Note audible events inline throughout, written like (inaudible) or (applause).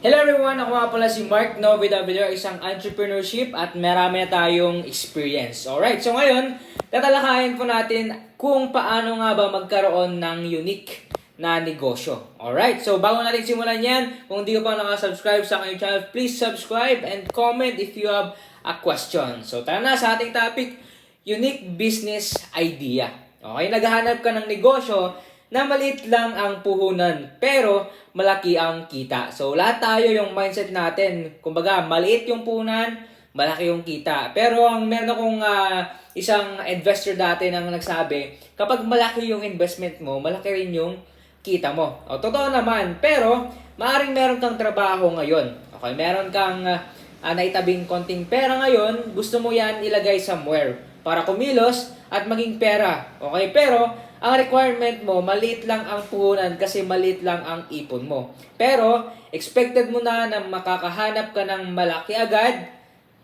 Hello everyone! Ako nga pala si Mark Novidaviller, isang entrepreneurship at marami na tayong experience. Alright, so ngayon, tatalakayin po natin kung paano nga ba magkaroon ng unique na negosyo. Alright, so bago natin simulan yan, kung di ka pa nakasubscribe sa aking channel, please subscribe and comment if you have a question. So tara na sa ating topic, unique business idea. Okay, naghahanap ka ng negosyo na maliit lang ang puhunan pero malaki ang kita. So lahat tayo yung mindset natin, kumbaga maliit yung puhunan, malaki yung kita. Pero ang meron akong ah, isang investor dati nang nagsabi, kapag malaki yung investment mo, malaki rin yung kita mo. O, totoo naman, pero maaring meron kang trabaho ngayon. Okay, meron kang ah, ah, naitabing konting pera ngayon, gusto mo yan ilagay somewhere para kumilos at maging pera. Okay, pero ang requirement mo, maliit lang ang puhunan kasi maliit lang ang ipon mo. Pero, expected mo na na makakahanap ka ng malaki agad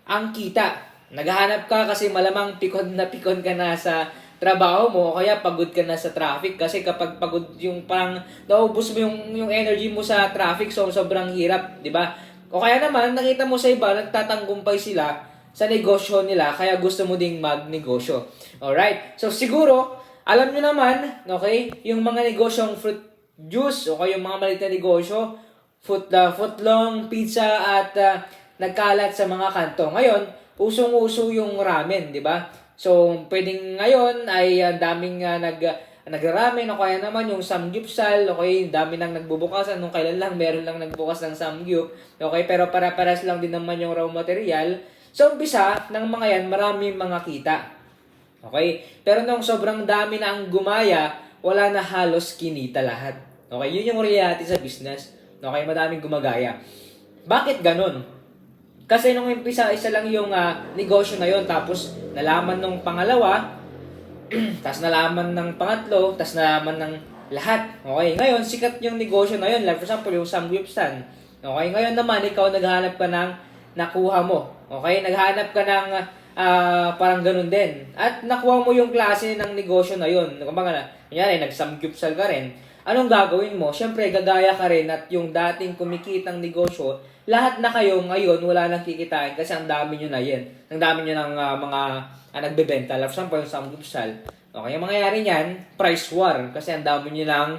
ang kita. Naghahanap ka kasi malamang pikon na pikon ka na sa trabaho mo o kaya pagod ka na sa traffic kasi kapag pagod yung parang naubos mo yung, yung energy mo sa traffic so sobrang hirap, di ba? O kaya naman nakita mo sa iba nagtatanggumpay sila sa negosyo nila kaya gusto mo ding magnegosyo. Alright? So siguro alam nyo naman, okay, yung mga negosyong fruit juice, okay, yung mga maliit na negosyo, foot, uh, footlong, pizza, at uh, nagkalat sa mga kanto. Ngayon, usong-uso yung ramen, di ba? So, pwedeng ngayon ay ang daming uh, nag nagramen o kaya naman yung samgyupsal, okay, dami nang nagbubukas, nung kailan lang meron lang nagbukas ng samgyup, okay, pero para-paras lang din naman yung raw material. So, umpisa ng mga yan, maraming mga kita. Okay? Pero nung sobrang dami na ang gumaya, wala na halos kinita lahat. Okay? Yun yung reality sa business. Okay? Madaming gumagaya. Bakit ganun? Kasi nung umpisa, isa lang yung ah, negosyo na yon tapos nalaman nung pangalawa, (clears throat) tapos nalaman ng pangatlo, tapos nalaman ng lahat. Okay? Ngayon, sikat yung negosyo na yun. Like for example, yung samgyeopsal. Okay? Ngayon naman, ikaw naghahanap ka ng nakuha mo. Okay? Naghahanap ka ng ah, parang ganun din. At nakuha mo yung klase ng negosyo na yun. Kumbaga na, kunyari, nagsamgyupsal ka rin. Anong gagawin mo? Siyempre, gagaya ka rin at yung dating kumikitang negosyo, lahat na kayo ngayon wala nang kikitain kasi ang dami nyo na yan. Ang dami nyo ng ah, mga ah, nagbebenta. For example, yung samgyupsal. Okay, ang mangyayari niyan, price war. Kasi ang dami nyo lang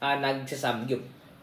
uh, nagsasamgyup.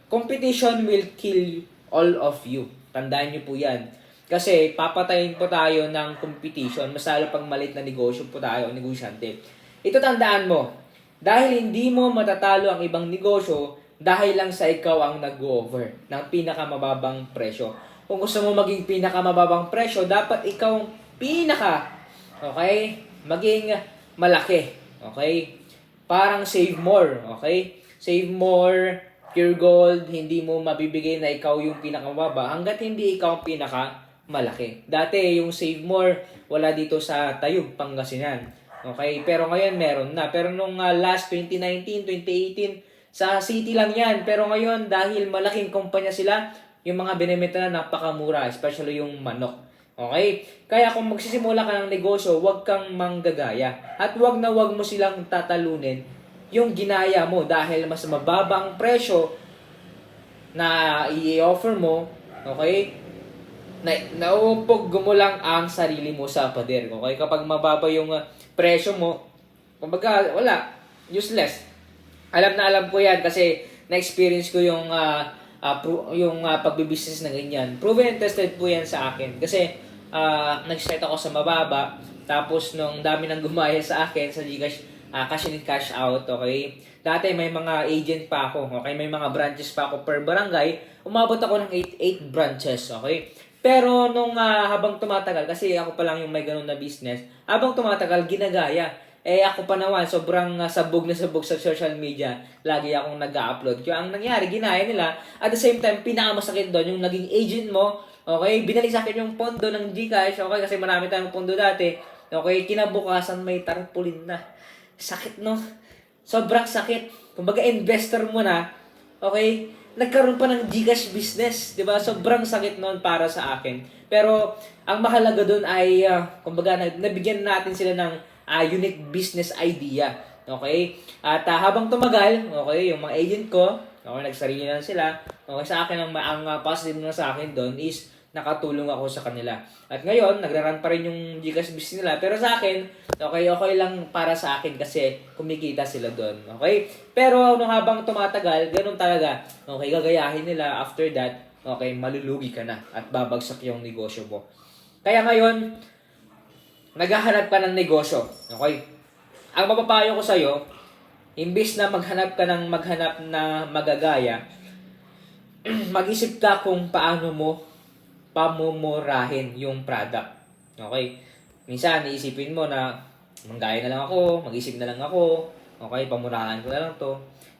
Competition will kill all of you. Tandaan nyo po yan. Kasi papatayin po tayo ng competition, mas lalo pag malit na negosyo po tayo, negosyante. Ito tandaan mo, dahil hindi mo matatalo ang ibang negosyo, dahil lang sa ikaw ang nag-over ng pinakamababang presyo. Kung gusto mo maging pinakamababang presyo, dapat ikaw ang pinaka, okay, maging malaki, okay? Parang save more, okay? Save more, pure gold, hindi mo mabibigay na ikaw yung pinakamababa hanggat hindi ikaw ang pinaka malaki. Dati yung save more, wala dito sa Tayug, Pangasinan. Okay, pero ngayon meron na. Pero nung uh, last 2019, 2018, sa city lang yan. Pero ngayon, dahil malaking kumpanya sila, yung mga binimenta na napakamura, especially yung manok. Okay? Kaya kung magsisimula ka ng negosyo, huwag kang manggagaya. At huwag na huwag mo silang tatalunin yung ginaya mo dahil mas mababa ang presyo na i-offer mo, okay? Na nauupog mo lang ang sarili mo sa pader, okay? Kapag mababa yung uh, presyo mo, kumbaga wala, useless. Alam na alam ko 'yan kasi na-experience ko yung uh, uh, pro- yung uh, pagbi-business na ganyan. Proven and tested po 'yan sa akin kasi uh, nag-start ako sa mababa tapos nung dami nang gumaya sa akin sa Gcash uh, cash in cash out, okay? Dati may mga agent pa ako, okay? May mga branches pa ako per barangay. Umabot ako ng 8 8 branches, okay? Pero nung uh, habang tumatagal, kasi ako pa lang yung may ganun na business, habang tumatagal, ginagaya. Eh ako pa naman, sobrang uh, sabog na sabog sa social media. Lagi akong nag-upload. Kaya ang nangyari, ginaya nila. At the same time, pinakamasakit doon, yung naging agent mo, okay, binalik sa akin yung pondo ng Gcash, okay, kasi marami tayong pondo dati. Okay, kinabukasan may tarpaulin na. Sakit, no? Sobrang sakit. Kumbaga, investor mo na, okay, nagkaroon pa ng Gcash business, 'di ba? Sobrang sakit noon para sa akin. Pero ang mahalaga doon ay uh, kumbaga nabigyan natin sila ng uh, unique business idea. Okay? At uh, habang tumagal, okay, yung mga agent ko, Okay, nagsarili na sila. Okay, sa akin, ang, ang uh, positive na sa akin doon is nakatulong ako sa kanila. At ngayon, nagraran pa rin yung Gcash business nila. Pero sa akin, okay, okay lang para sa akin kasi kumikita sila doon. Okay? Pero nung habang tumatagal, ganun talaga. Okay, gagayahin nila. After that, okay, malulugi ka na at babagsak yung negosyo mo. Kaya ngayon, naghahanap ka ng negosyo. Okay? Ang mapapayo ko sa'yo, imbis na maghanap ka ng maghanap na magagaya, (clears throat) mag-isip ka kung paano mo pamumurahin yung product. Okay? Minsan, iisipin mo na manggaya na lang ako, mag-isip na lang ako, okay, pamurahan ko na lang to.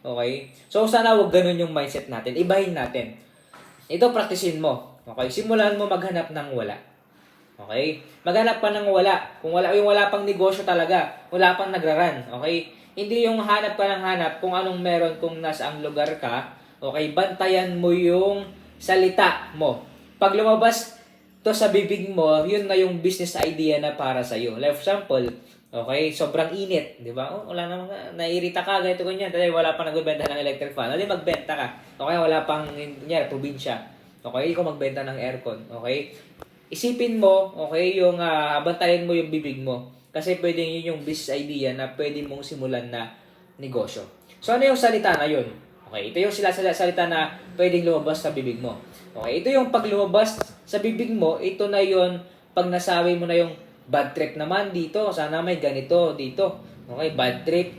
Okay? So, sana wag ganun yung mindset natin. Ibahin natin. Ito, praktisin mo. Okay? Simulan mo maghanap ng wala. Okay? Maghanap pa ng wala. Kung wala, yung wala pang negosyo talaga, wala pang nagraran. Okay? Hindi yung hanap ka ng hanap kung anong meron kung nasa ang lugar ka. Okay? Bantayan mo yung salita mo pag lumabas to sa bibig mo, yun na yung business idea na para sa iyo. Like for example, okay, sobrang init, di ba? Oh, wala namang naiirita ka, ganito ganyan, dahil wala pang nagbebenta ng electric fan. Hindi magbenta ka. Okay, wala pang kunyari probinsya. Okay, ikaw magbenta ng aircon, okay? Isipin mo, okay, yung uh, bantayan mo yung bibig mo. Kasi pwedeng yun yung business idea na pwede mong simulan na negosyo. So ano yung salita na yun? Okay, ito yung sila salita na pwedeng lumabas sa bibig mo. Okay, ito yung pag lumabas sa bibig mo, ito na yon pag nasabi mo na yung bad trip naman dito, sana may ganito dito. Okay, bad trip.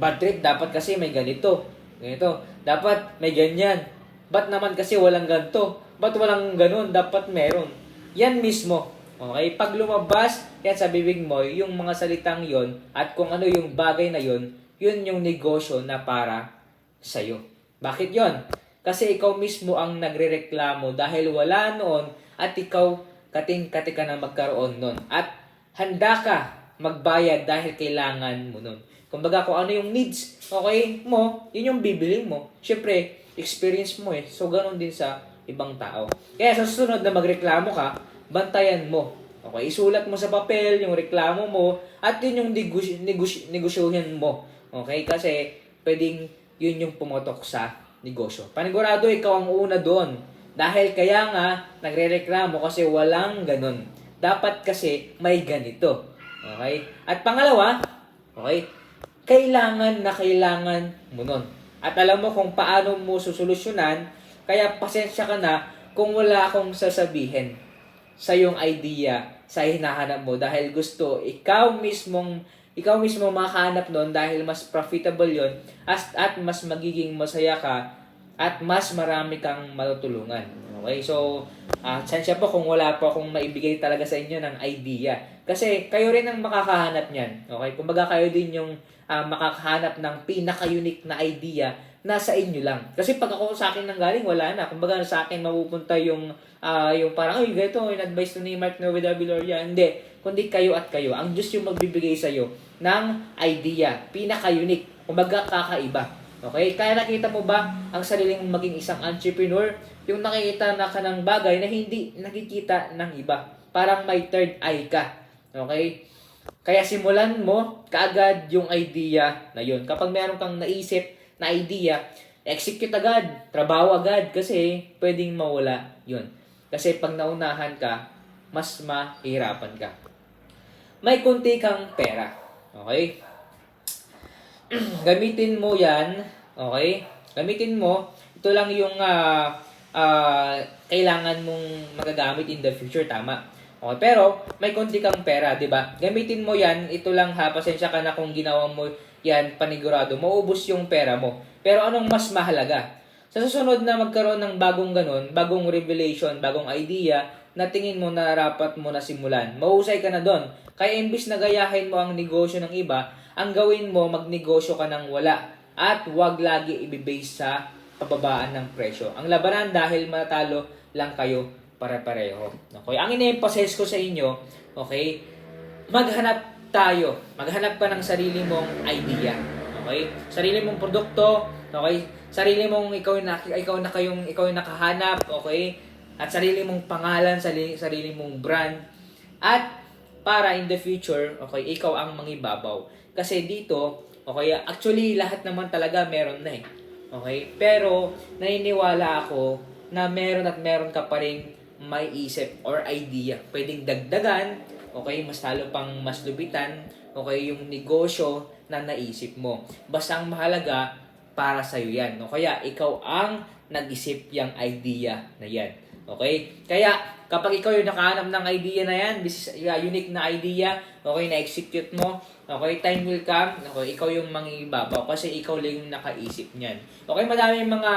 Bad trip, dapat kasi may ganito. Ganito. Dapat may ganyan. Ba't naman kasi walang ganito? Ba't walang ganun? Dapat meron. Yan mismo. Okay? Pag lumabas yan sa bibig mo, yung mga salitang yon at kung ano yung bagay na yon, yun yung negosyo na para sa'yo. Bakit yon? Kasi ikaw mismo ang nagrereklamo dahil wala noon at ikaw kating-kati ka na magkaroon noon. At handa ka magbayad dahil kailangan mo noon. Kumbaga kung ano yung needs, okay, mo, yun yung bibili mo. Siyempre, experience mo eh. So, ganun din sa ibang tao. Kaya sa susunod na magreklamo ka, bantayan mo. Okay, isulat mo sa papel yung reklamo mo at yun yung negosy- negosy- negosyohin mo. Okay, kasi pwedeng yun yung pumotok sa negosyo. Panigurado ikaw ang una doon. Dahil kaya nga, nagre-reklamo kasi walang ganun. Dapat kasi may ganito. Okay? At pangalawa, okay, kailangan na kailangan mo nun. At alam mo kung paano mo susolusyonan, kaya pasensya ka na kung wala akong sasabihin sa yung idea sa hinahanap mo dahil gusto ikaw mismong ikaw mismo makahanap noon dahil mas profitable yon at, at mas magiging masaya ka at mas marami kang matutulungan. Okay? So, uh, sensya po kung wala po akong maibigay talaga sa inyo ng idea. Kasi kayo rin ang makakahanap niyan. Okay? Kumbaga kayo din yung uh, makakahanap ng pinaka-unique na idea nasa inyo lang. Kasi pag ako sa akin nang galing, wala na. Kumbaga sa akin mapupunta yung, uh, yung parang, ay, ganito, yung advice to ni Mark Noe Loria. Hindi. Kundi kayo at kayo. Ang Diyos yung magbibigay sa iyo ng idea. Pinaka-unique. Kumbaga kakaiba. Okay? Kaya nakita mo ba ang sariling maging isang entrepreneur? Yung nakikita na ka ng bagay na hindi nakikita ng iba. Parang may third eye ka. Okay? Kaya simulan mo kaagad yung idea na yun. Kapag meron kang naisip na idea, execute agad, trabaho agad kasi pwedeng mawala yun. Kasi pag naunahan ka, mas mahirapan ka. May kunti kang pera. Okay? (clears throat) gamitin mo yan, okay? Gamitin mo, ito lang yung uh, uh, kailangan mong magagamit in the future, tama? Okay, pero may konti kang pera, 'di ba? Gamitin mo 'yan, ito lang ha, pasensya ka na kung ginawa mo 'yan panigurado, maubos yung pera mo. Pero anong mas mahalaga? Sa susunod na magkaroon ng bagong ganun, bagong revelation, bagong idea, na tingin mo na rapat mo na simulan. Mahusay ka na doon. Kaya imbis na gayahin mo ang negosyo ng iba, ang gawin mo, magnegosyo ka ng wala. At huwag lagi ibibase sa pababaan ng presyo. Ang labanan dahil matalo lang kayo pare-pareho. Okay? Ang ina-emphasize ko sa inyo, okay, maghanap tayo. Maghanap ka ng sarili mong idea. Okay? Sarili mong produkto, okay? Sarili mong ikaw na ikaw na kayong ikaw yung nakahanap, okay? At sarili mong pangalan, sarili, sarili mong brand. At para in the future, okay, ikaw ang mangibabaw. Kasi dito, okay, actually lahat naman talaga meron na eh. Okay? Pero, naniniwala ako na meron at meron ka pa rin may isip or idea. Pwedeng dagdagan, okay? Mas lalo pang mas lubitan, okay? Yung negosyo na naisip mo. Basta ang mahalaga, para sa'yo yan. No? Kaya, ikaw ang nag-isip yung idea na yan. Okay? Kaya, kapag ikaw yung nakahanap ng idea na yan, this is a unique na idea, okay, na-execute mo, okay, time will come, okay, ikaw yung mangibabaw kasi ikaw lang yung nakaisip niyan. Okay, madami mga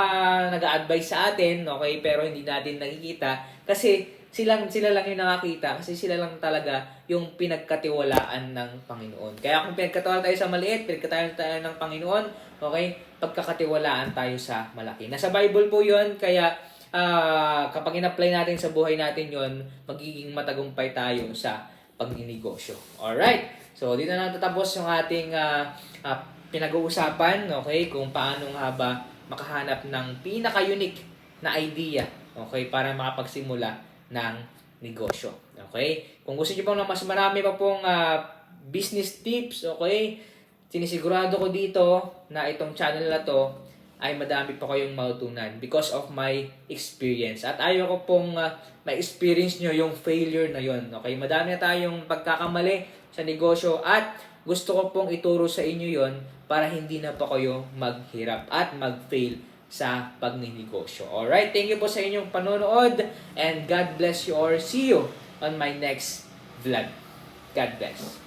nag-a-advise sa atin, okay, pero hindi natin nakikita kasi sila, sila lang yung nakakita kasi sila lang talaga yung pinagkatiwalaan ng Panginoon. Kaya kung pinagkatiwalaan tayo sa maliit, pinagkatiwalaan tayo ng Panginoon, okay, pagkakatiwalaan tayo sa malaki. Nasa Bible po yun, kaya ah, kapag in-apply natin sa buhay natin yon magiging matagumpay tayo sa pagninegosyo. Alright, so dito na tatapos yung ating ah, ah, pinag-uusapan, okay, kung paano nga ba makahanap ng pinaka-unique na idea, okay, para makapagsimula ng negosyo. Okay? Kung gusto niyo pong ng mas marami pa pong ah, business tips, okay, sinisigurado ko dito na itong channel na to ay madami pa kayong matutunan because of my experience. At ayaw ko pong ah, ma-experience nyo yung failure na yon. Okay? Madami na tayong pagkakamali sa negosyo at gusto ko pong ituro sa inyo yon para hindi na pa kayo maghirap at mag-fail sa pagninegosyo. Alright, thank you po sa inyong panonood and God bless you or see you on my next vlog. God bless.